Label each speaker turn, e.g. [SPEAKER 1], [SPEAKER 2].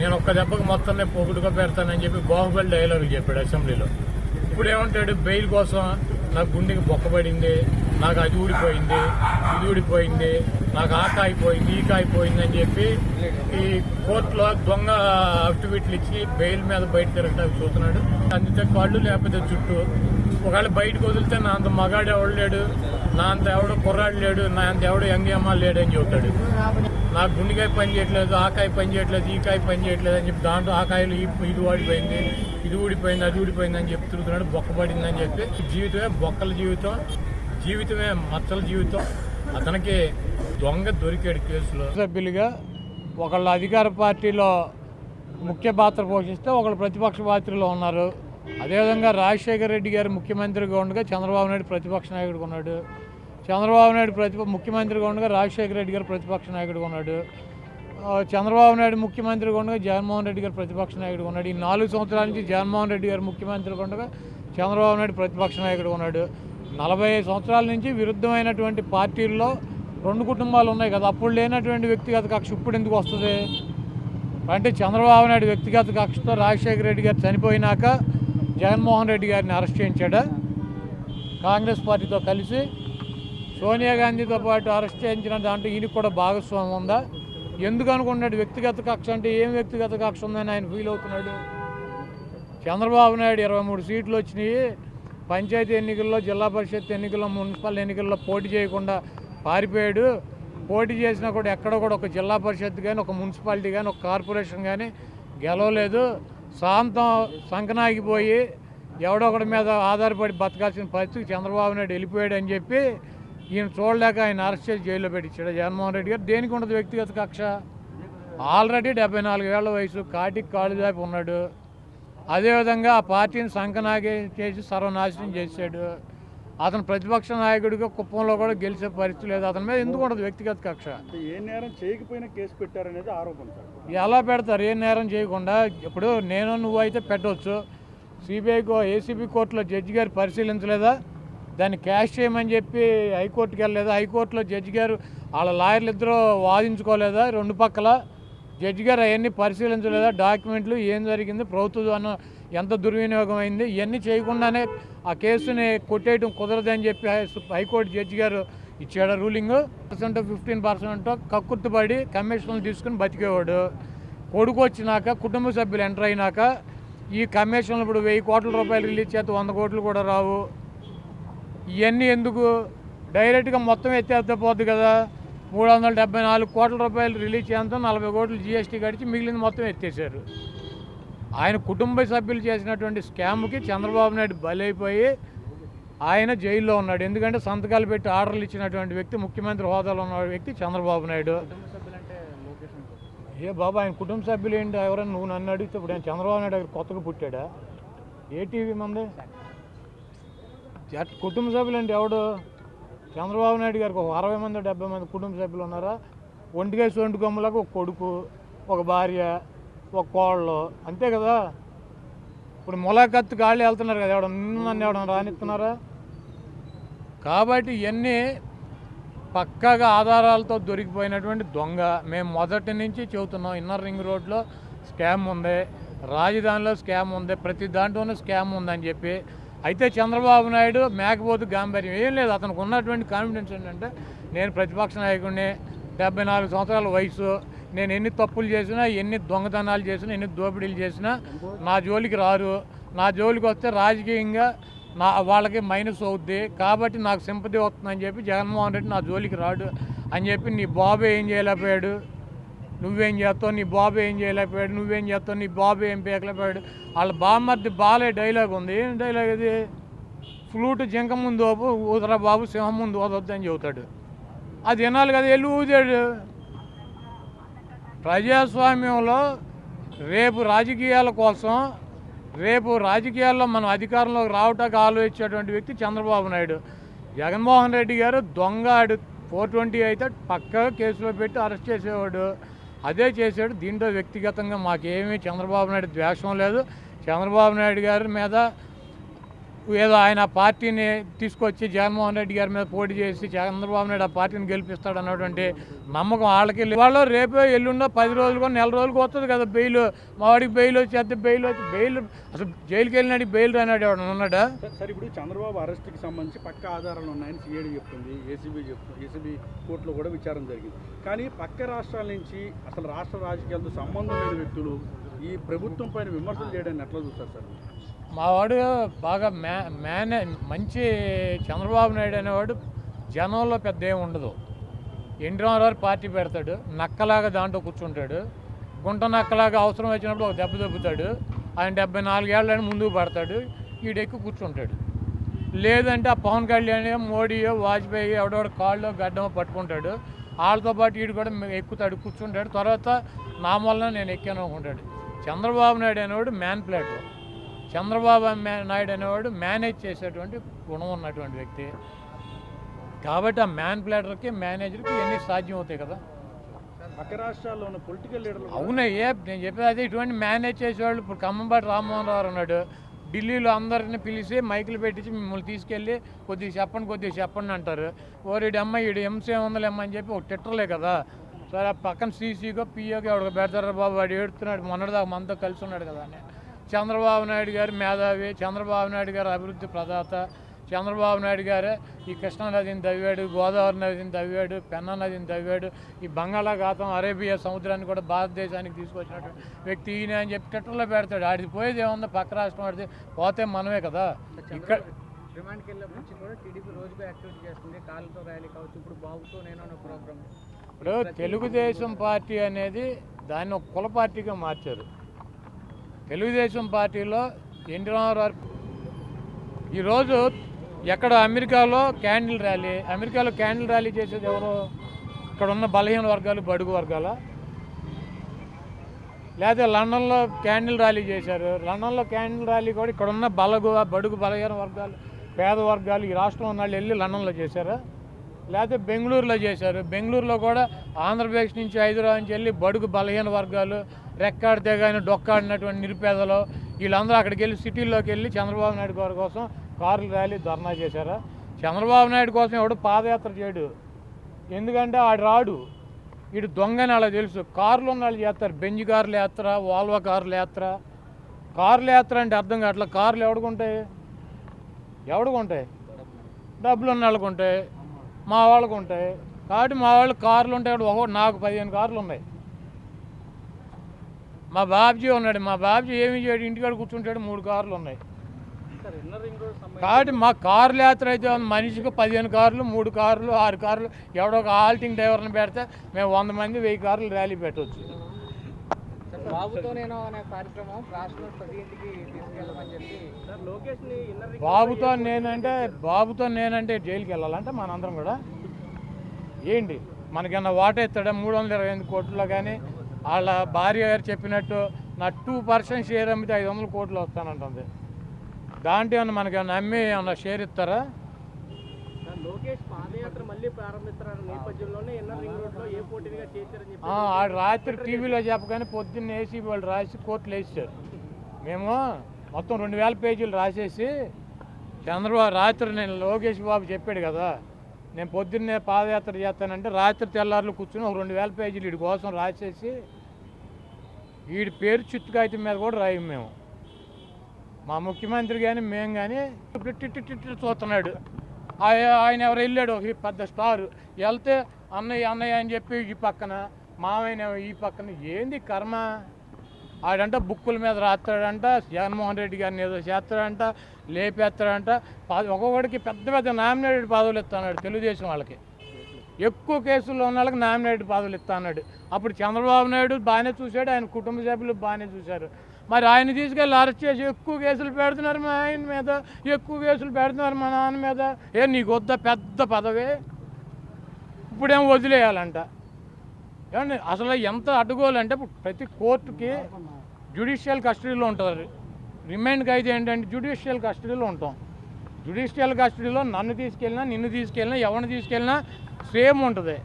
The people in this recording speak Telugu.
[SPEAKER 1] నేను ఒక్క దెబ్బకు మొత్తం నేను పెడతానని చెప్పి బాహుబలి డైలాగ్ చెప్పాడు అసెంబ్లీలో. ఇప్పుడు ఏమంటాడు? బెయిల్ కోసం నాకు గుండెకి బొక్కబడింది నాకు అది ఊడిపోయింది ఇది ఊడిపోయింది నాకు ఆ కాయిపోయింది ఈ కాయిపోయింది అని చెప్పి ఈ కోర్టులో దొంగ అఫిడవిట్లు ఇచ్చి బెయిల్ మీద బయట తిరగడానికి చూస్తున్నాడు. అందితే కాళ్ళు లేకపోతే చుట్టూ ఒకవేళ బయటకు వదిలితే నా అంత మగాడు ఎవడు లేడు నా అంత ఎవడు కుర్రాడు లేడు నా అంత ఎవడు యంగ్ అమ్మ లేడు అని చెబుతాడు నాకు గుండెకాయ పని చేయట్లేదు ఆ కాయ పని చేయట్లేదు ఈ కాయ పని చేయట్లేదు అని చెప్పి దాంట్లో ఆ కాయలు ఈ- ఇది ఊడిపోయింది ఇది ఊడిపోయింది అది ఊడిపోయింది అని చెప్పి తిరుగుతున్నాడు బొక్కబడింది అని చెప్పి జీవితమే బొక్కల జీవితం జీవితమే మచ్చల జీవితం. అతనికి దొంగ దొరికాడు కేసులో. సభ్యులుగా ఒకళ్ళు అధికార పార్టీలో ముఖ్య పాత్ర పోషిస్తే ఒకళ్ళు ప్రతిపక్ష పాత్రలో ఉన్నారు. అదేవిధంగా రాజశేఖర రెడ్డి గారు ముఖ్యమంత్రిగా ఉండగా చంద్రబాబు నాయుడు ప్రతిపక్ష నాయకుడిగా ఉన్నాడు. చంద్రబాబు నాయుడు ప్రతిప ముఖ్యమంత్రిగా ఉండగా రాజశేఖర రెడ్డి గారు ప్రతిపక్ష నాయకుడిగా ఉన్నాడు. చంద్రబాబు నాయుడు ముఖ్యమంత్రిగా ఉండగా జగన్మోహన్ రెడ్డి గారు ప్రతిపక్ష నాయకుడిగా ఉన్నాడు. ఈ నాలుగు సంవత్సరాల నుంచి జగన్మోహన్ రెడ్డి గారు ముఖ్యమంత్రిగా ఉండగా చంద్రబాబు నాయుడు ప్రతిపక్ష నాయకుడిగా ఉన్నాడు. నలభై సంవత్సరాల నుంచి విరుద్ధమైనటువంటి పార్టీల్లో రెండు కుటుంబాలు ఉన్నాయి కదా అప్పుడు లేనటువంటి వ్యక్తిగత కక్ష ఇప్పుడు ఎందుకు వస్తుంది? అంటే చంద్రబాబు నాయుడు వ్యక్తిగత కక్షతో రాజశేఖర రెడ్డి గారు చనిపోయినాక జగన్మోహన్ రెడ్డి గారిని అరెస్ట్ చేయించాడా? కాంగ్రెస్ పార్టీతో కలిసి సోనియా గాంధీతో పాటు అరెస్ట్ చేయించిన దాంట్లో ఈయనకు కూడా భాగస్వామ్యం ఉందా? ఎందుకు అనుకున్నాడు వ్యక్తిగత కక్ష అంటే ఏం వ్యక్తిగత కక్ష ఉందని ఆయన ఫీల్ అవుతున్నాడు? చంద్రబాబు నాయుడు ఇరవై మూడు సీట్లు వచ్చినాయి. పంచాయతీ ఎన్నికల్లో జిల్లా పరిషత్ ఎన్నికల్లో మున్సిపల్ ఎన్నికల్లో పోటీ చేయకుండా పారిపోయాడు. పోటీ చేసినా కూడా ఎక్కడ కూడా ఒక జిల్లా పరిషత్ కానీ ఒక మున్సిపాలిటీ కానీ ఒక కార్పొరేషన్ కానీ గెలవలేదు. సాంతం సంకనాగిపోయి ఎవడో మీద ఆధారపడి బతకాల్సిన పరిస్థితి చంద్రబాబు నాయుడు వెళ్ళిపోయాడు అని చెప్పి ఈయన చూడలేక ఆయన అరెస్ట్ చేసి జైల్లో పెట్టించాడు. జగన్మోహన్ రెడ్డి గారు దేనికి ఉండదు వ్యక్తిగత కక్ష. ఆల్రెడీ డెబ్బై నాలుగేళ్ళ వయసు కాటికి కాళ్ళు దాపి ఉన్నాడు. అదేవిధంగా ఆ పార్టీని సంకనాగే చేసి సర్వనాశనం చేశాడు. అతను ప్రతిపక్ష నాయకుడిగా కుప్పంలో కూడా గెలిచే పరిస్థితి లేదు. అతని మీద ఎందుకు ఉండదు వ్యక్తిగత కక్ష?
[SPEAKER 2] ఏ నేరం చేయకపోయినా కేసు పెట్టారనేది ఆరోపణ
[SPEAKER 1] ఎలా పెడతారు? ఏ నేరం చేయకుండా ఇప్పుడు నేను నువ్వు అయితే పెట్టవచ్చు సిబిఐకో ఏసీబీ కోర్టులో జడ్జి గారు పరిశీలించలేదా? దాన్ని క్యాష్ చేయమని చెప్పి హైకోర్టుకి వెళ్ళలేదా? హైకోర్టులో జడ్జి గారు వాళ్ళ లాయర్లు ఇద్దరు వాదించుకోలేదా? రెండు పక్కల జడ్జి గారు అవన్నీ పరిశీలించలేదా? డాక్యుమెంట్లు ఏం జరిగింది? ప్రభుత్వ ఎంత దుర్వినియోగం అయింది? ఇవన్నీ చేయకుండానే ఆ కేసుని కొట్టేయడం కుదరదని చెప్పి హైకోర్టు జడ్జి గారు ఇచ్చాడు రూలింగ్. పర్సెంట్ ఫిఫ్టీన్ పర్సెంట్ కక్కుర్తిపడి కమిషన్లు తీసుకుని బతికేవాడు. కొడుకు వచ్చినాక కుటుంబ సభ్యులు ఎంటర్ అయినాక ఈ కమిషన్లు ఇప్పుడు వెయ్యి కోట్ల రూపాయలు రిలీజ్ చేస్తే వంద కోట్లు కూడా రావు. ఇవన్నీ ఎందుకు? డైరెక్ట్గా మొత్తం ఎత్తేస్తే పోద్ది కదా. మూడు వందల డెబ్బై నాలుగు కోట్ల రూపాయలు రిలీజ్ చేయడంతో నలభై కోట్లు జీఎస్టీ కడిచి మిగిలింది మొత్తం ఎత్తేసారు ఆయన కుటుంబ సభ్యులు చేసినటువంటి స్కామ్కి చంద్రబాబు నాయుడు బలైపోయి ఆయన జైల్లో ఉన్నాడు. ఎందుకంటే సంతకాలు పెట్టి ఆర్డర్లు ఇచ్చినటువంటి వ్యక్తి ముఖ్యమంత్రి హోదాలో ఉన్న వ్యక్తి చంద్రబాబు నాయుడు. ఏ బాబా ఆయన కుటుంబ సభ్యులు ఏంటి? ఎవరైనా నువ్వు నన్ను అడిగితే ఇప్పుడు ఆయన చంద్రబాబు నాయుడు దగ్గర కొత్తగా పుట్టాడా? ఏ టీవీ మంది జట్ కుటుంబ సభ్యులు అంటే ఎవడు? చంద్రబాబు నాయుడు గారికి ఒక అరవై మంది డెబ్బై మంది కుటుంబ సభ్యులు ఉన్నారా? ఒంటిగా ఒంటి కొమ్మలకు ఒక కొడుకు ఒక భార్య ఒక కోళ్ళు. అంతే కదా? ఇప్పుడు ములాఖత్తు గాళ్ళు వెళ్తున్నారు కదా ఎవడ నన్ను ఎవడ రానిస్తున్నారా? కాబట్టి ఇవన్నీ పక్కాగా ఆధారాలతో దొరికిపోయినటువంటి దొంగ. మేము మొదటి నుంచి చెబుతున్నాం ఇన్నర్ రింగ్ రోడ్లో స్కామ్ ఉంది రాజధానిలో స్కామ్ ఉంది ప్రతి దాంట్లోనూ స్కామ్ ఉందని చెప్పి. అయితే చంద్రబాబు నాయుడు మేకపోతు గాంభీర్యం. ఏం లేదు అతనికి ఉన్నటువంటి కాన్ఫిడెన్స్ ఏంటంటే నేను ప్రతిపక్ష నాయకుడిని డెబ్బై నాలుగు సంవత్సరాల వయసు నేను ఎన్ని తప్పులు చేసినా ఎన్ని దొంగతనాలు చేసినా ఎన్ని దోపిడీలు చేసినా నా జోలికి రారు. నా జోలికి వస్తే రాజకీయంగా నా వాళ్ళకి మైనస్ అవుద్ది. కాబట్టి నాకు సింపతి వస్తుందని చెప్పి జగన్మోహన్ రెడ్డి నా జోలికి రాడు అని చెప్పి నీ బాబు ఏం చేయలేకపోయాడు? నువ్వేం చేస్తావు? నీ బాబు ఏం చేయలేకపోయాడు? నువ్వేం చేస్తావు? నీ బాబు ఏం పేకలేకపోయాడు? వాళ్ళ బామ్మర్ది బాలే డైలాగ్ ఉంది. ఏం డైలాగ్ ఇది? ఫ్లూట్ జింక ముందు ఊదరా బాబు సింహం ముందు ఓదొద్దు అని చెబుతాడు. అది వినాలి కదా వెళ్ళి ఊదాడు. ప్రజాస్వామ్యంలో రేపు రాజకీయాల కోసం రేపు రాజకీయాల్లో మనం అధికారంలోకి రావటానికి ఆలోచించేటువంటి వ్యక్తి చంద్రబాబు నాయుడు. జగన్మోహన్ రెడ్డి గారు దొంగ ఫోర్ ట్వంటీ అయితే పక్కగా కేసులో పెట్టి అరెస్ట్ చేసేవాడు. అదే చేశాడు. దీంట్లో వ్యక్తిగతంగా మాకేమీ చంద్రబాబు నాయుడు ద్వేషం లేదు. చంద్రబాబు నాయుడు గారి మీద ఏదో ఆయన పార్టీని తీసుకొచ్చి జగన్మోహన్ రెడ్డి గారి మీద పోటీ చేసి చంద్రబాబు నాయుడు ఆ పార్టీని గెలిపిస్తాడు అన్నటువంటి నమ్మకం వాళ్ళకి వాళ్ళు రేపో ఎల్లుండో పది రోజులుగా నెల రోజులకు వస్తుంది కదా బెయిల్. మావాడికి బెయిల్ వచ్చి అద్దె బెయిల్ వచ్చి బెయిల్. అసలు జైలుకి వెళ్ళినాడు బెయిల్ రానాడు ఎవడు ఉన్నాడా?
[SPEAKER 2] సార్ సార్ ఇప్పుడు చంద్రబాబు అరెస్ట్కి సంబంధించి పక్క ఆధారాలు ఉన్నాయని సిఐడి చెప్తుంది ఏసీబీ చెప్తుంది ఏసీబీ కోర్టులో కూడా విచారణ జరిగింది. కానీ పక్క రాష్ట్రాల నుంచి అసలు రాష్ట్ర రాజకీయాలతో సంబంధం లేని వ్యక్తులు ఈ ప్రభుత్వం పైన విమర్శలు చేయడాన్ని ఎట్లా చూస్తారు సార్?
[SPEAKER 1] మావాడు బాగా మ్యా మేనే మంచి చంద్రబాబు నాయుడు అనేవాడు జనంలో పెద్ద ఏమి ఉండదు. ఎన్టీ రామారావు పార్టీ పెడతాడు నక్కలాగా దాంట్లో కూర్చుంటాడు గుంట నక్కలాగా అవసరం వచ్చినప్పుడు ఒక దెబ్బ దెబ్బతాడు ఆయన డెబ్బై నాలుగేళ్ళని ముందుకు పడతాడు ఈడెక్కి కూర్చుంటాడు. లేదంటే ఆ పవన్ కళ్యాణ్ మోడీయో వాజ్పేయి ఎవడెవడ కాళ్ళు గడ్డమో పట్టుకుంటాడు. వాళ్ళతో పాటు వీడు కూడా ఎక్కుతాడు కూర్చుంటాడు. తర్వాత నా వల్ల నేను ఎక్కాను అనుకుంటాడు. చంద్రబాబు నాయుడు అనేవాడు మ్యాన్ ప్లేటర్. చంద్రబాబు నాయుడు అనేవాడు మేనేజ్ చేసేటువంటి గుణం ఉన్నటువంటి వ్యక్తి. కాబట్టి ఆ మ్యాన్ ప్లేటర్కి మేనేజర్కి ఇవన్నీ సాధ్యం అవుతాయి కదా.
[SPEAKER 2] పక్క రాష్ట్రాల్లో ఉన్న పొలిటికల్ లీడర్లు
[SPEAKER 1] అవునయ్యే నేను చెప్పేది అదే ఇటువంటి మేనేజ్ చేసేవాళ్ళు ఇప్పుడు ఖమ్మంపాటి రామ్మోహన్ రావు ఉన్నాడు ఢిల్లీలో అందరిని పిలిచి మైకులు పెట్టించి మిమ్మల్ని తీసుకెళ్ళి కొద్దిగా చెప్పండి కొద్దిగా చెప్పండి అంటారు. ఓరిడి అమ్మ ఈడు ఎంసీ వందలేమ్మ అని చెప్పి ఒక తిట్టలే కదా. సరే ఆ పక్కన సీసీగో పియోకి ఎవరికి పెడతారా బాబు వాడు ఏడుతున్నాడు మొన్నటిదాకా మనతో కలిసి ఉన్నాడు కదా అని. చంద్రబాబు నాయుడు గారు మేధావి చంద్రబాబు నాయుడు గారు అభివృద్ధి ప్రదాత చంద్రబాబు నాయుడు గారే ఈ కృష్ణా నదిని తవ్వాడు గోదావరి నదిని తవ్వాడు పెన్నా నదిని తవ్వాడు ఈ బంగాళాఖాతం అరేబియా సముద్రాన్ని కూడా భారతదేశానికి తీసుకొచ్చినటువంటి వ్యక్తి ఈయన అని చెప్పి ట్విట్టర్లో పెడతాడు. ఆడిది పోయేది ఏముందో? పక్క రాష్ట్రం ఆడిది. పోతే మనమే కదా. ఇక్కడ
[SPEAKER 3] రిమాండ్కి వెళ్ళినప్పటి నుంచి కూడా టీడీపీ రోజుగా యాక్టివిటీ చేస్తుంది. కాళ్ళతో ర్యాలీ కావచ్చు. ఇప్పుడు బాబుతో నేను అన్న ప్రోగ్రామ్.
[SPEAKER 1] ఇప్పుడు తెలుగుదేశం పార్టీ అనేది దాన్ని ఒక కుల పార్టీగా మార్చారు. తెలుగుదేశం పార్టీలో ఎన్టీ రామారావు ఈరోజు ఎక్కడ అమెరికాలో క్యాండిల్ ర్యాలీ. అమెరికాలో క్యాండిల్ ర్యాలీ చేసేది ఎవరు? ఇక్కడ ఉన్న బలహీన వర్గాలు బడుగు వర్గాల? లేదా లండన్లో క్యాండిల్ ర్యాలీ చేశారు. లండన్లో క్యాండిల్ ర్యాలీ కూడా ఇక్కడ ఉన్న బలగు బడుగు బలహీన వర్గాలు పేద వర్గాలు ఈ రాష్ట్రంలో ఉన్న వాళ్ళు వెళ్ళి లండన్లో చేశారు? లేకపోతే బెంగళూరులో చేశారు. బెంగళూరులో కూడా ఆంధ్రప్రదేశ్ నుంచి హైదరాబాద్ నుంచి వెళ్ళి బడుగు బలహీన వర్గాలు రెక్కాడితే కానీ డొక్కాడినటువంటి నిరుపేదలు వీళ్ళందరూ అక్కడికి వెళ్ళి సిటీల్లోకి వెళ్ళి చంద్రబాబు నాయుడు గారి కోసం కార్లు ర్యాలీ ధర్నా చేశారా. చంద్రబాబు నాయుడు కోసం ఎవడు పాదయాత్ర చేయడు. ఎందుకంటే ఆడు రాడు. వీడు దొంగని అలా తెలుసు. కార్లు ఉన్న వాళ్ళు చేస్తారు. బెంజ్ కార్లు యాత్ర వాల్వా కార్లు యాత్ర. కార్లు యాత్ర అంటే అర్థం కావట్లే. కార్లు ఎవడుకుంటాయి ఎవడుకుంటాయి డబ్బులు ఉన్న వాళ్ళకు ఉంటాయి. మా వాళ్ళకు ఉంటాయి. కాబట్టి మా వాళ్ళు కార్లు ఉంటాయి ఒక నాకు పదిహేను కార్లు ఉన్నాయి. మా బాబ్జీ ఉన్నాడు మా బాబ్జీ ఏమి చేయడు? ఇంటికాడ కూర్చుంటాడు మూడు కార్లు ఉన్నాయి.
[SPEAKER 2] సార్ ఇన్నర్ రింగ్ రోడ్ సంబంధించి
[SPEAKER 1] కాబట్టి మా కార్లు యాత్ర అయితే ఉంది. మనిషికి పదిహేను కార్లు మూడు కార్లు ఆరు కార్లు ఎవడో ఒక ఆల్టింగ్ డ్రైవర్ని పెడితే మేము వంద మంది వెయ్యి కార్లు ర్యాలీ పెట్టవచ్చు
[SPEAKER 3] బాబుతో
[SPEAKER 1] నేనంటే బాబుతో నేనంటే జైలుకి వెళ్ళాలంటే మనందరం కూడా. ఏంటి? మనకన్నా వాటా ఇస్తాడా? మూడు వందల ఇరవై ఎనిమిది కోట్లలో కానీ వాళ్ళ భార్య గారు చెప్పినట్టు నా టూ పర్సెంట్ షేర్ అమ్మితే ఐదు వందల కోట్లు వస్తానంటుంది. దాంట్లో ఏమన్నా మనకేమన్నా అమ్మి ఏమన్నా షేర్ ఇస్తారా?
[SPEAKER 3] లోకేష్ పాదయాత్ర మళ్ళీ ప్రారంభిస్తారన్న నేపథ్యంలోనే ఇన్నర్ రింగ్ రోడ్లో ఏ పోటీగా చేశారని చెప్పి
[SPEAKER 1] ఆ, ఆ రాత్రి టీవీలో చెప్పగానే పొద్దున్న ఏసీ వాళ్ళు రాసి కోర్టులు వేసారు మేము మొత్తం రెండు వేల పేజీలు రాసేసి చంద్రబాబు రాత్రి నేను లోకేష్ బాబు చెప్పాడు కదా నేను పొద్దున్నే పాదయాత్ర చేస్తానంటే రాత్రి తెల్లారులు కూర్చుని ఒక రెండు వేల పేజీలు వీడి కోసం రాసేసి వీడి పేరు చిత్తు కాగితం మీద కూడా రాయం మేము. మా ముఖ్యమంత్రి కానీ మేము కానీ టిట్టి చూస్తున్నాడు. ఆయన ఎవరు వెళ్ళాడు ఒక పెద్ద స్టార్. వెళ్తే అన్నయ్య అన్నయ్య అని చెప్పి ఈ పక్కన మామయ్య ఈ పక్కన ఏంది కర్మ? ఆడంట బుక్కుల మీద రాస్తాడంట జగన్మోహన్ రెడ్డి గారిని ఏదో చేస్తాడంట లేపేస్తాడంట. పద- ఒక్కొక్కడికి పెద్ద పెద్ద నామినేటెడ్ పదవులు ఇస్తున్నాడు తెలుగుదేశం వాళ్ళకి. ఎక్కువ కేసుల్లో ఉన్న వాళ్ళకి నామినేట్ పదవులు ఇస్తున్నాడు అప్పుడు చంద్రబాబు నాయుడు బాగానే చూశాడు ఆయన కుటుంబ సభ్యులు బాగానే చూశారు. మరి ఆయన తీసుకెళ్ళి అరెస్ట్ చేసి ఎక్కువ కేసులు పెడుతున్నారు మా ఆయన మీద ఎక్కువ కేసులు పెడుతున్నారు మా నాన్న మీద. ఏ నీకు వద్ద పెద్ద పదవే? ఇప్పుడేం వదిలేయాలంట. ఏమండి అసలు ఎంత అడ్డుకోవాలంటే ఇప్పుడు ప్రతి కోర్టుకి జ్యుడిషియల్ కస్టడీలో ఉంటారు రిమైండ్కి అయితే ఏంటంటే జ్యుడిషియల్ కస్టడీలో ఉంటాం. జ్యుడిషియల్ కస్టడీలో నన్ను తీసుకెళ్ళినా నిన్ను తీసుకెళ్ళినా ఎవరిని తీసుకెళ్ళినా ఫ్రేమ్ ఉంటుంది.